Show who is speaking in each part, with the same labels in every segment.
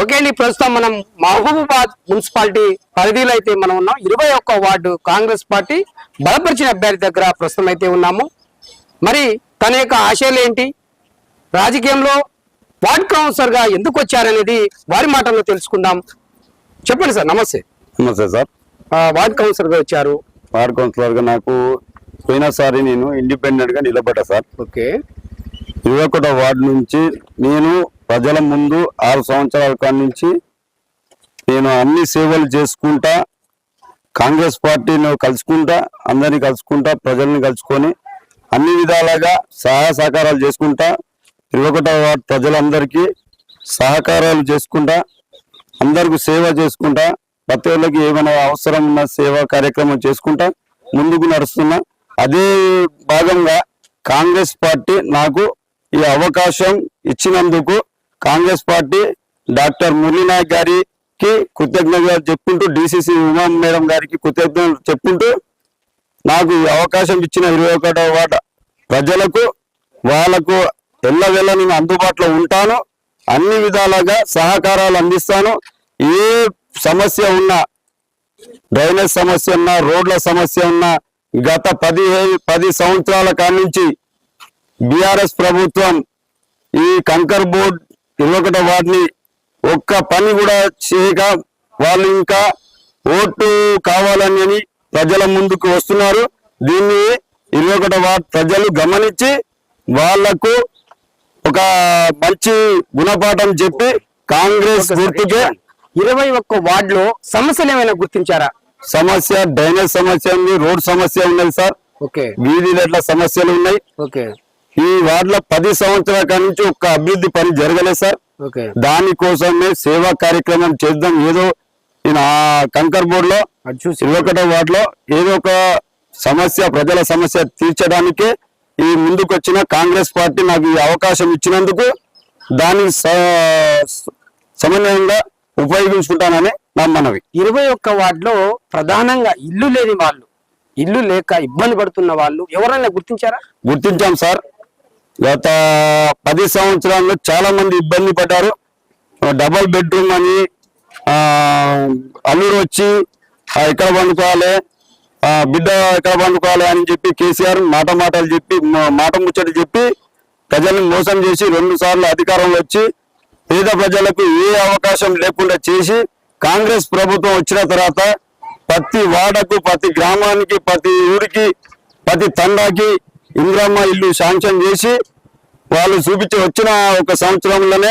Speaker 1: Okay అండి ప్రస్తుతం మనం మహబూబాబాద్ మున్సిపాలిటీ పరిధిలో అయితే మనం ఉన్నాం. ఇరవై ఒక్క వార్డు కాంగ్రెస్ పార్టీ బలపరిచిన అభ్యర్థి దగ్గర ప్రస్తుతం అయితే ఉన్నాము. మరి తన యొక్క ఆశయాలు ఏంటి? రాజకీయంలో వార్డ్ కౌన్సిలర్గా ఎందుకు వచ్చారనేది వారి మాటల్లో తెలుసుకుందాం. చెప్పండి సార్ నమస్తే.
Speaker 2: నమస్తే సార్.
Speaker 1: వార్డ్ కౌన్సిలర్గా వచ్చారు.
Speaker 2: వార్డ్ కౌన్సిలర్గా నాకు పోయినసారి నేను ఇండిపెండెంట్గా నిలబడ్డా సార్.
Speaker 1: ఓకే.
Speaker 2: ఇరవై ఒకటో వార్డు నుంచి నేను ప్రజల ముందు ఆరు సంవత్సరాల కాడి నుంచి నేను అన్ని సేవలు చేసుకుంటా కాంగ్రెస్ పార్టీని కలుసుకుంటా అందరిని కలుసుకుంటా ప్రజల్ని కలుసుకొని అన్ని విధాలుగా సహాయ సహకారాలు చేసుకుంటా ఇరవై ఒకటో వార్డు ప్రజలందరికీ సహకారాలు చేసుకుంటా అందరికి సేవ చేసుకుంటా ప్రతి ఒళ్ళకి ఏమైనా అవసరం ఉన్న సేవా కార్యక్రమం చేసుకుంటా ముందుకు నడుస్తున్నా. అదే భాగంగా కాంగ్రెస్ పార్టీ నాకు ఈ అవకాశం ఇచ్చినందుకు కాంగ్రెస్ పార్టీ డాక్టర్ మురళీనాయక్ గారికి కృతజ్ఞతలు చెప్పుకుంటూ డిసిసి ఉమా మేడం గారికి కృతజ్ఞతలు చెప్పుకుంటూ నాకు ఈ అవకాశం ఇచ్చిన ఇరవై ఒకటో వాట ప్రజలకు వాళ్ళకు ఎల్లవేళ నేను అందుబాటులో ఉంటాను. అన్ని విధాలుగా సహకారాలు అందిస్తాను. ఏ సమస్య ఉన్నా డ్రైనేజ్ సమస్య ఉన్నా రోడ్ల సమస్య ఉన్నా గత పది పది సంవత్సరాల కాడి నుంచి బీఆర్ఎస్ ప్రభుత్వం ఈ కంకర్ బోర్డ్ ఇరవై ఒకటో వార్డుని ఒక్క పని కూడా చేయక వాళ్ళు ఇంకా ఓటు కావాలని ప్రజల ముందుకు వస్తున్నారు. దీన్ని ఇరవై ఒకటో వార్డు ప్రజలు గమనించి వాళ్ళకు ఒక మంచి గుణపాఠం చెప్పి కాంగ్రెస్ గుర్తుకే
Speaker 1: ఇరవై ఒక్క వార్డులో సమస్యలు ఏమైనా గుర్తించారా?
Speaker 2: సమస్య డ్రైనేజ్ సమస్య ఉంది రోడ్ సమస్య ఉన్నది సార్.
Speaker 1: ఓకే.
Speaker 2: వీధి సమస్యలు ఉన్నాయి.
Speaker 1: ఓకే.
Speaker 2: ఈ వార్డులో పది సంవత్సరాల నుంచి ఒక్క అభివృద్ధి పని జరగలేదు సార్.
Speaker 1: ఓకే.
Speaker 2: దానికోసమే సేవా కార్యక్రమం చేద్దాం. ఏదో నేను ఆ కంకర్
Speaker 1: బోర్డ్లో
Speaker 2: ఇరవై వార్డులో ఏదో ఒక సమస్య ప్రజల సమస్య తీర్చడానికి ఈ ముందుకు వచ్చిన కాంగ్రెస్ పార్టీ నాకు ఈ అవకాశం ఇచ్చినందుకు దాన్ని స- సమన్వయంగా ఉపయోగించుకుంటానని నా మనవి.
Speaker 1: ఇరవై ఒక్క వార్డులో ప్రధానంగా ఇల్లు లేని వాళ్ళు ఇల్లు లేక ఇబ్బంది పడుతున్న వాళ్ళు ఎవరైనా గుర్తించారా?
Speaker 2: గుర్తించాం సార్. గత పది సంవత్సరాల్లో చాలా మంది ఇబ్బంది పడ్డారు. డబల్ బెడ్రూమ్ అని అల్లూరు వచ్చి ఎక్కడ పండుకోవాలి? బిడ్డ ఎక్కడ పండుకోవాలి? అని చెప్పి కేసీఆర్ మాట మాటలు చెప్పి మాట ముచ్చట చెప్పి ప్రజల్ని మోసం చేసి రెండు సార్లు అధికారంలో వచ్చి పేద ప్రజలకు ఏ అవకాశం లేకుండా చేసి కాంగ్రెస్ ప్రభుత్వం వచ్చిన తర్వాత ప్రతి వాడకు ప్రతి గ్రామానికి ప్రతి ఊరికి ప్రతి తండాకి ఇంద్రమ్మ ఇల్లు శాంక్షన్ చేసి వాళ్ళు చూపించి వచ్చిన ఒక సంవత్సరంలోనే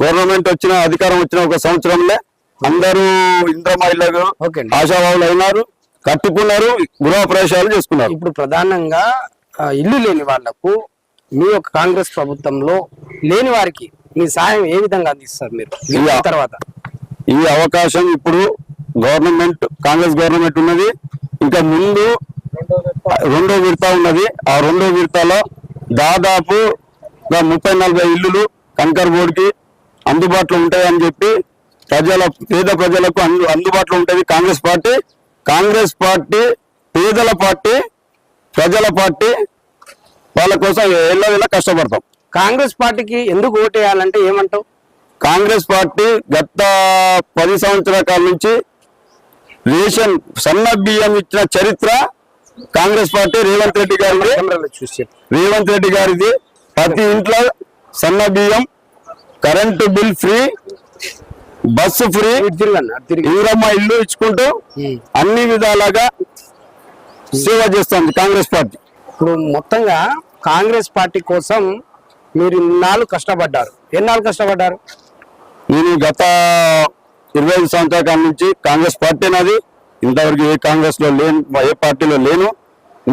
Speaker 2: గవర్నమెంట్ వచ్చిన అధికారం వచ్చిన ఒక సంవత్సరంలో అందరూ ఇంద్రమ్మ ఇళ్ళకు
Speaker 1: అండి.
Speaker 2: ఆశావాహులు అయినారు కట్టుకున్నారు గృహ ప్రవేశాలు చేసుకున్నారు
Speaker 1: ఇప్పుడు ప్రధానంగా ఇల్లు లేని వాళ్ళకు మీ యొక్క కాంగ్రెస్ ప్రభుత్వంలో లేని వారికి మీ సాయం ఏ విధంగా అందిస్తారు మీరు. తర్వాత
Speaker 2: ఈ అవకాశం ఇప్పుడు గవర్నమెంట్ కాంగ్రెస్ గవర్నమెంట్ ఉన్నది ఇంకా ముందు రెండో విడత ఉన్నది. ఆ రెండో విడతలో దాదాపు ముప్పై నలభై ఇల్లులు కంకర్ బోర్డుకి అందుబాటులో ఉంటాయని చెప్పి ప్రజల పేద ప్రజలకు అందు అందుబాటులో ఉంటుంది. కాంగ్రెస్ పార్టీ కాంగ్రెస్ పార్టీ పేదల పార్టీ ప్రజల పార్టీ వాళ్ళ కోసం ఎల్లవేళ కష్టపడతాం.
Speaker 1: కాంగ్రెస్ పార్టీకి ఎందుకు ఓటేయాలంటే ఏమంటావు?
Speaker 2: కాంగ్రెస్ పార్టీ గత పది సంవత్సరాల కాలం నుంచి రేషన్ సన్న బియ్యం ఇచ్చిన చరిత్ర కాంగ్రెస్ పార్టీ రేవంత్ రెడ్డి గారిది. రేవంత్ రెడ్డి గారిది. ప్రతి ఇంట్లో సన్న బియ్యం current bill free bus free Indiramma ఇల్లు ఇచ్చుకుంటూ. అన్ని విధాలుగా సేవ చేస్తుంది కాంగ్రెస్ పార్టీ.
Speaker 1: ఇప్పుడు మొత్తంగా కాంగ్రెస్ పార్టీ కోసం మీరు ఇన్నాళ్ళు కష్టపడ్డారు. ఎన్నాళ్ళు కష్టపడ్డారు?
Speaker 2: నేను గత ఇరవై ఐదు సంవత్సరాల కాలం నుంచి కాంగ్రెస్ పార్టీ నాది. ఇంతవరకు ఏ కాంగ్రెస్లో లేను ఏ పార్టీలో లేను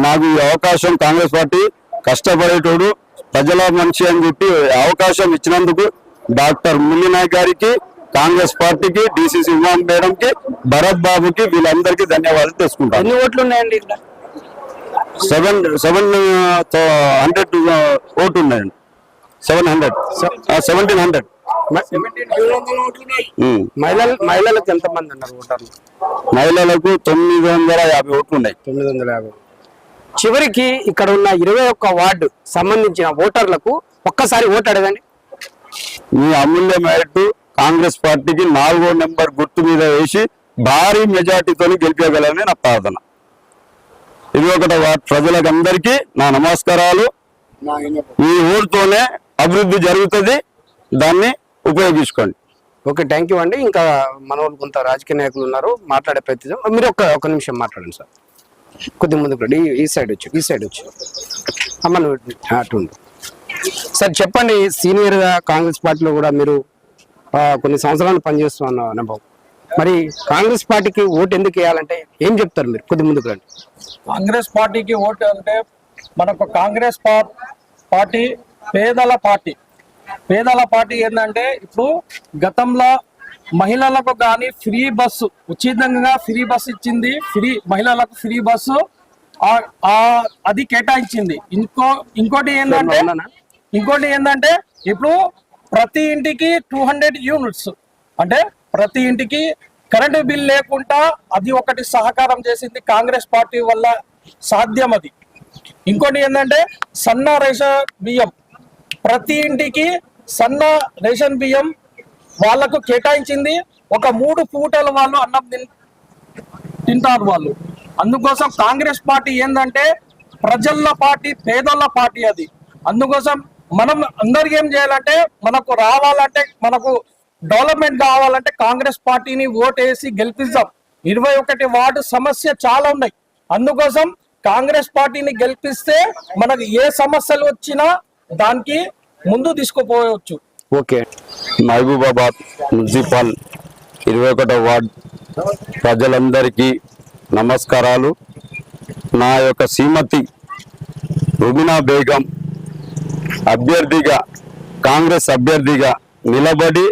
Speaker 2: నాకు ఈ అవకాశం కాంగ్రెస్ పార్టీ కష్టపడేటోడు ప్రజల మనిషి అని చెప్పి అవకాశం ఇచ్చినందుకు డాక్టర్ ముల్లినాయక్ గారికి కాంగ్రెస్ పార్టీకి డిసిసి ఉమా మేడంకి భరత్ బాబుకి వీళ్ళందరికీ ధన్యవాదాలు తెలుసుకుంటాను.
Speaker 1: ఎన్ని ఓట్లు ఉన్నాయండి
Speaker 2: సెవెన్ సెవెన్ హండ్రెడ్ ఓటు ఉన్నాయండి సెవెన్ హండ్రెడ్ సెవెంటీన్ హండ్రెడ్.
Speaker 1: మహిళలు మహిళలకు ఎంతమంది అన్నారు ఓటర్లు?
Speaker 2: మహిళలకు తొమ్మిది వందల యాభై ఓట్లు ఉన్నాయి.
Speaker 1: తొమ్మిది వందల యాభై. చివరికి ఇక్కడ ఉన్న ఇరవై ఒక్క వార్డు సంబంధించిన ఓటర్లకు ఒక్కసారి ఓటు అడగండి.
Speaker 2: మీ అమూల్య మేరకు కాంగ్రెస్ పార్టీకి నాలుగో నెంబర్ గుర్తు మీద వేసి భారీ మెజార్టీతో గెలిపేయగలని నా ప్రార్థన. ఇది ఒకటి ప్రజలకు అందరికీ నా నమస్కారాలు. ఈ ఊరితోనే అభివృద్ధి జరుగుతుంది. దాన్ని ఉపయోగించుకోండి.
Speaker 1: ఓకే థ్యాంక్ యూ అండి. ఇంకా మన వాళ్ళు కొంత రాజకీయ నాయకులు ఉన్నారు మాట్లాడే ప్రయత్నం మీరు ఒక ఒక నిమిషం మాట్లాడండి సార్. కొద్ది ముందుకు రండి. ఈ- సైడ్ వచ్చి ఈ సైడ్ వచ్చి. అమ్మ నువ్వు ఇటు- ఆ, అటు. సార్ చెప్పండి సీనియర్గా కాంగ్రెస్ పార్టీలో కూడా మీరు కొన్ని సంవత్సరాలు పనిచేస్తున్న అనుభవం. మరి కాంగ్రెస్ పార్టీకి ఓటు ఎందుకు వేయాలంటే ఏం చెప్తారు మీరు? కొద్ది ముందుకు రండి.
Speaker 3: కాంగ్రెస్ పార్టీకి ఓటు అంటే మనకు కాంగ్రెస్ పార్టీ పేదల పార్టీ. పేదల పార్టీ ఏంటంటే ఇప్పుడు గతంలో మహిళలకు కానీ ఫ్రీ బస్సు ఉచితంగా ఫ్రీ బస్సు ఇచ్చింది ఫ్రీ మహిళలకు ఫ్రీ బస్సు అది కేటాయించింది ఇంకో ఇంకోటి ఏంటంటే? ఇంకోటి ఏంటంటే ఇప్పుడు ప్రతి ఇంటికి టూ హండ్రెడ్ యూనిట్స్ అంటే ప్రతి ఇంటికి కరెంటు బిల్ లేకుండా అది ఒకటి సహకారం చేసింది కాంగ్రెస్ పార్టీ వల్ల సాధ్యం అది ఇంకోటి ఏంటంటే సన్న రేషన్ బియ్యం ప్రతి ఇంటికి సన్న రేషన్ బియ్యం వాళ్ళకు కేటాయించింది. ఒక మూడు పూటల వాళ్ళు అన్నం తిన్ తింటారు వాళ్ళు. అందుకోసం కాంగ్రెస్ పార్టీ ఏంటంటే ప్రజల పార్టీ పేదల పార్టీ అది. అందుకోసం మనం అందరికి ఏం చేయాలంటే మనకు రావాలంటే మనకు డెవలప్మెంట్ కావాలంటే కాంగ్రెస్ పార్టీని ఓటేసి గెలిపిద్దాం ఇరవై ఒకటి వార్డు సమస్య చాలా ఉన్నాయి. అందుకోసం కాంగ్రెస్ పార్టీని గెలిపిస్తే మనకు ఏ సమస్యలు వచ్చినా దానికి ముందు తీసుకుపోవచ్చు.
Speaker 1: ఓకే.
Speaker 2: మహబూబాబాద్ మున్సిపల్ ఇరవై ఒకటో వార్డ్ ప్రజలందరికీ నమస్కారాలు. నా యొక్క శ్రీమతి రుబినా బేగం అభ్యర్థిగా కాంగ్రెస్ అభ్యర్థిగా నిలబడి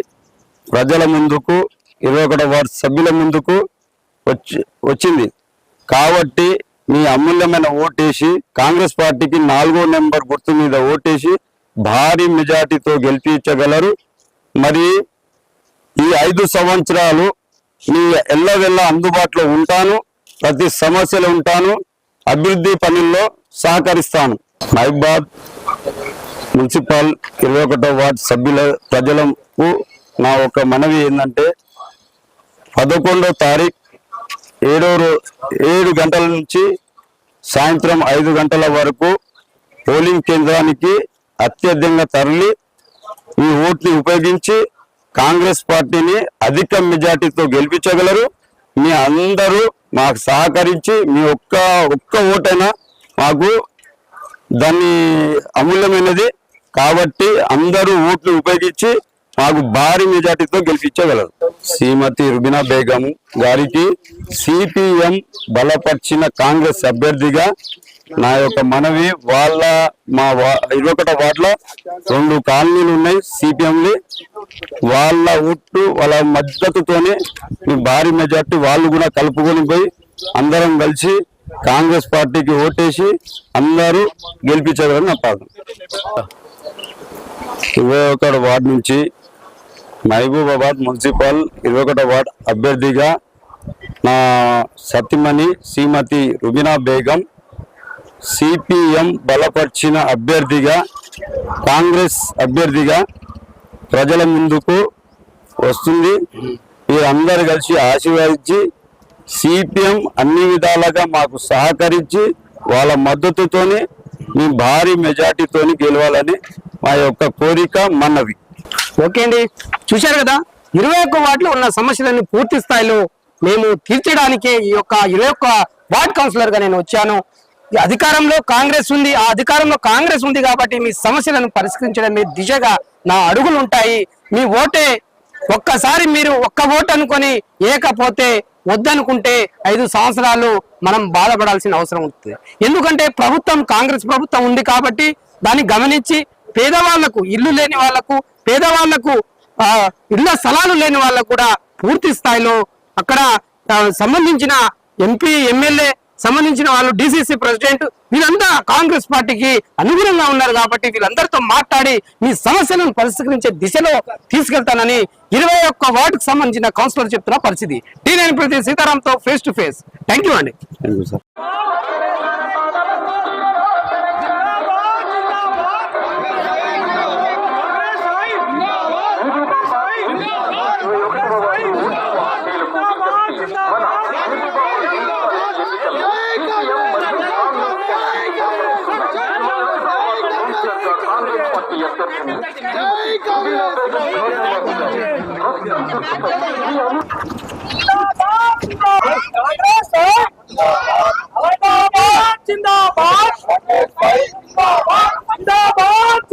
Speaker 2: ప్రజల ముందుకు ఇరవై ఒకటో వార్డు సభ్యుల ముందుకు వచ్చి వచ్చింది. కాబట్టి మీ అమూల్యమైన ఓటేసి కాంగ్రెస్ పార్టీకి నాలుగో నెంబర్ గుర్తు మీద ఓటేసి భారీ మెజార్టీతో గెలిపించగలరు. మరి ఈ ఐదు సంవత్సరాలు మీ ఎల్లవెల్ల అందుబాటులో ఉంటాను ప్రతి సమస్యలు ఉంటాను అభివృద్ధి పనుల్లో సహకరిస్తాను. మహిబాద్ మున్సిపల్ ఇరవై ఒకటో వార్డు సభ్యుల ప్రజలకు నా ఒక మనవి ఏంటంటే పదకొండో తారీఖు ఏడో ఏడు గంటల నుంచి సాయంత్రం ఐదు గంటల వరకు పోలింగ్ కేంద్రానికి అత్యధికంగా తరలి ఈ ఓట్ని ఉపయోగించి కాంగ్రెస్ పార్టీని అధిక మెజార్టీతో గెలిపించగలరు. మీ అందరూ మాకు సహకరించి మీ ఒక్క ఒక్క ఓటైనా మాకు దాన్ని అమూల్యమైనది. కాబట్టి అందరూ ఓట్లు ఉపయోగించి మాకు భారీ మెజార్టీతో గెలిపించగలరు శ్రీమతి రుబినా బేగం గారికి సిపిఎం బలపరిచిన కాంగ్రెస్ అభ్యర్థిగా నా యొక్క మనవి వాళ్ళ మా వా- ఇరవై ఒకటో వార్డులో రెండు కాలనీలు ఉన్నాయి సిపిఎంలు వాళ్ళ ఒట్టు వాళ్ళ మద్దతుతోనే మీ భారీ మెజార్టీ వాళ్ళు కూడా కలుపుకొని పోయి అందరం కలిసి కాంగ్రెస్ పార్టీకి ఓటేసి అందరూ గెలిపించగలని నా పాదం ఇరవై ఒకటి వార్డు నుంచి మహబూబాబాద్ మున్సిపల్ ఇరవై ఒకటో వార్డ్ అభ్యర్థిగా నా సతీమణి శ్రీమతి రుబినా బేగం సిపిఎం బలపరిచిన అభ్యర్థిగా కాంగ్రెస్ అభ్యర్థిగా ప్రజల ముందుకు వస్తుంది. మీరందరూ కలిసి ఆశీర్వదించి సిపిఎం అన్ని విధాలుగా మాకు సహకరించి వాళ్ళ మద్దతుతోనే మేము భారీ మెజార్టీతోని గెలవాలని మా యొక్క కోరిక మనవి.
Speaker 1: ఓకే అండి. చూశారు కదా? ఇరవై ఒక్క వార్డులో ఉన్న సమస్యలన్నీ పూర్తి స్థాయిలో మేము తీర్చడానికే ఈ యొక్క ఇరవై ఒక్క వార్డ్ కౌన్సిలర్గా నేను వచ్చాను. ఈ అధికారంలో కాంగ్రెస్ ఉంది. ఆ అధికారంలో కాంగ్రెస్ ఉంది కాబట్టి మీ సమస్యలను పరిష్కరించడమే దిశగా నా అడుగులు ఉంటాయి. మీ ఓటే ఒక్కసారి మీరు ఒక్క ఓటు అనుకొని ఏకపోతే వద్దనుకుంటే ఐదు సంవత్సరాలు మనం బాధపడాల్సిన అవసరం ఉంటుంది. ఎందుకంటే ప్రభుత్వం కాంగ్రెస్ ప్రభుత్వం ఉంది కాబట్టి దాన్ని గమనించి పేదవాళ్ళకు ఇల్లు లేని వాళ్ళకు పేదవాళ్ళకు ఆ, ఇళ్ళ స్థలాలు లేని వాళ్ళకు కూడా పూర్తి స్థాయిలో అక్కడ సంబంధించిన ఎంపీ ఎమ్మెల్యే సంబంధించిన వాళ్ళు డిసిసి ప్రెసిడెంట్ వీళ్ళంతా కాంగ్రెస్ పార్టీకి అనుగుణంగా ఉన్నారు కాబట్టి వీళ్ళందరితో మాట్లాడి మీ సమస్యలను పరిష్కరించే దిశలో తీసుకెళ్తానని ఇరవై ఒక్క వార్డుకు సంబంధించిన కౌన్సిలర్ చెప్తున్న పరిస్థితి. టీ నైన్ ప్రతి సీతారాంతో face to face thank you అండి.
Speaker 3: థ్యాంక్ యూ సార్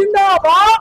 Speaker 4: জিন্দাবাদ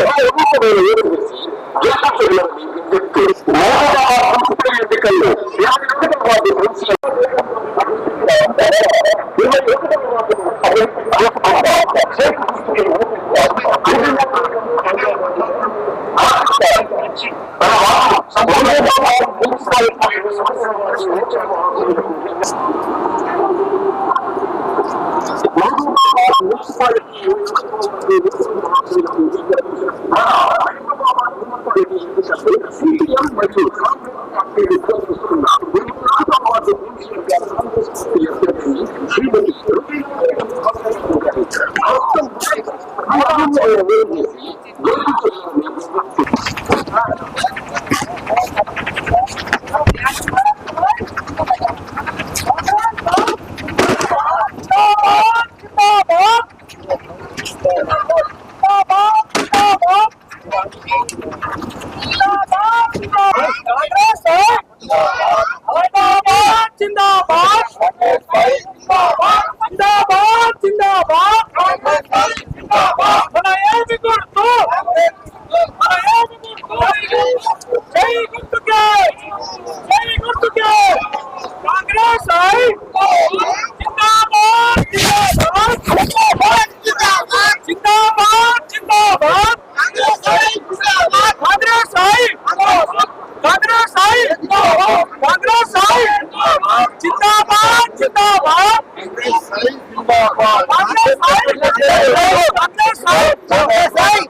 Speaker 4: Ay, no.
Speaker 5: कांग्रेस
Speaker 4: जिंदाबाद जिंदाबाद। कांग्रेस जिंदाबाद। साल जिंदाबाद साल जिंदाबाद